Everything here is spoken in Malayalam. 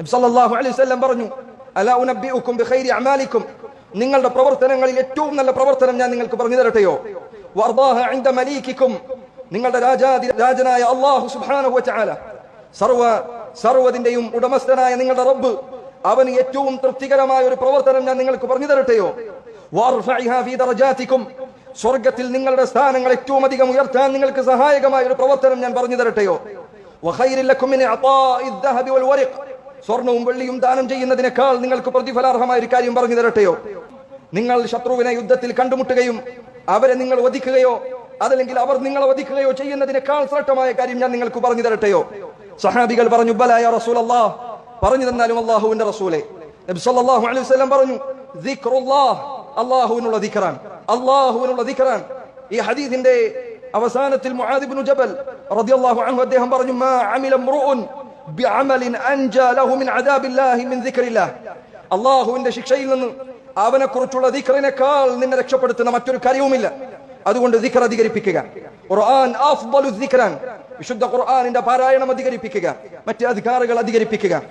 നബി സല്ലല്ലാഹു അലൈഹി വസല്ലം പറഞ്ഞു അലാ ഉനബ്ബിഉക്കും ബിഖൈരി അമാലിക്കും നിങ്ങളുടെ പ്രവർത്തനങ്ങളിൽ ഏറ്റവും നല്ല പ്രവർത്തനം ഞാൻ നിങ്ങൾക്ക് പറഞ്ഞു തരട്ടെയോ വർദാഹ ഇൻദ മലീകിക്കും നിങ്ങളുടെ രാജാതി രാജനായ അല്ലാഹു സുബ്ഹാനഹു വതആല സർവ സർവതിന്റെയും ഉടമസ്ഥനായ നിങ്ങളുടെ റബ്ബ് അവന് ഏറ്റവും തൃപ്തികരമായ ഒരു പ്രവർത്തനം ഞാൻ നിങ്ങൾക്ക് പറഞ്ഞു തരട്ടെയോ വാർഫഇഹാ ഫീ ദറജാതിക്കും സ്വർഗത്തിൽ നിങ്ങളുടെ സ്ഥാനങ്ങൾ ഏറ്റവും അധികം ഉയർത്താൻ നിങ്ങൾക്ക് സഹായകമായ ഒരു പ്രവർത്തനം ഞാൻ പറഞ്ഞു തരട്ടെയോ വഖൈറിൽ ലക്കും മിൻ അതാഇ الذهب والورق സ്വർണവും വെള്ളിയും ദാനം ചെയ്യുന്നതിനേക്കാൾ നിങ്ങൾക്ക് പ്രതിഫലാർഹമായ ഒരു കാര്യം പറഞ്ഞു തരട്ടെയോ? നിങ്ങൾ ശത്രുവിനെ യുദ്ധത്തിൽ കണ്ടുമുട്ടുകയും അവരെ നിങ്ങൾ വധിക്കുകയോ അതല്ലെങ്കിൽ അവർ നിങ്ങളെ വധിക്കുകയോ ചെയ്യുന്നതിനേക്കാൾ ശ്രേഷ്ഠമായ കാര്യം ഞാൻ നിങ്ങൾക്ക് പറഞ്ഞു തരട്ടെയോ? സഹാബികൾ പറഞ്ഞു ബലായ റസൂൽ അല്ലാ പറഞ്ഞു തന്നാലും അള്ളാഹുവിന്റെ റസൂലെ. നബി അലൈഹി വസല്ലം പറഞ്ഞു ദിക്റുല്ലാഹ് അള്ളാഹുവിനുള്ള അള്ളാഹുവിനുള്ള ഈ ഹദീസിന്റെ അവസാനത്തിൽ ജബൽ റളിയല്ലാഹു അൻഹു അദ്ദേഹം പറഞ്ഞു മാ ബിഅമലിൻ അൻജാ ലഹു മിൻ അദാബില്ലാഹി മിൻ ദിക്രില്ലാഹ് അള്ളാഹുവിന്റെ ശിക്ഷയിൽ നിന്ന് അവനെ കുറിച്ചുള്ള ദിക്റിനേക്കാൾ നിന്നെ രക്ഷപ്പെടുത്തുന്ന മറ്റൊരു കാര്യവുമില്ല. അതുകൊണ്ട് ദിക്ർ അധികരിപ്പിക്കുക. ഖുർആൻ വിശുദ്ധ ഖുർആനിന്റെ പാരായണം അധികരിപ്പിക്കുക. മറ്റ് അധികാരങ്ങൾ അധികരിപ്പിക്കുക.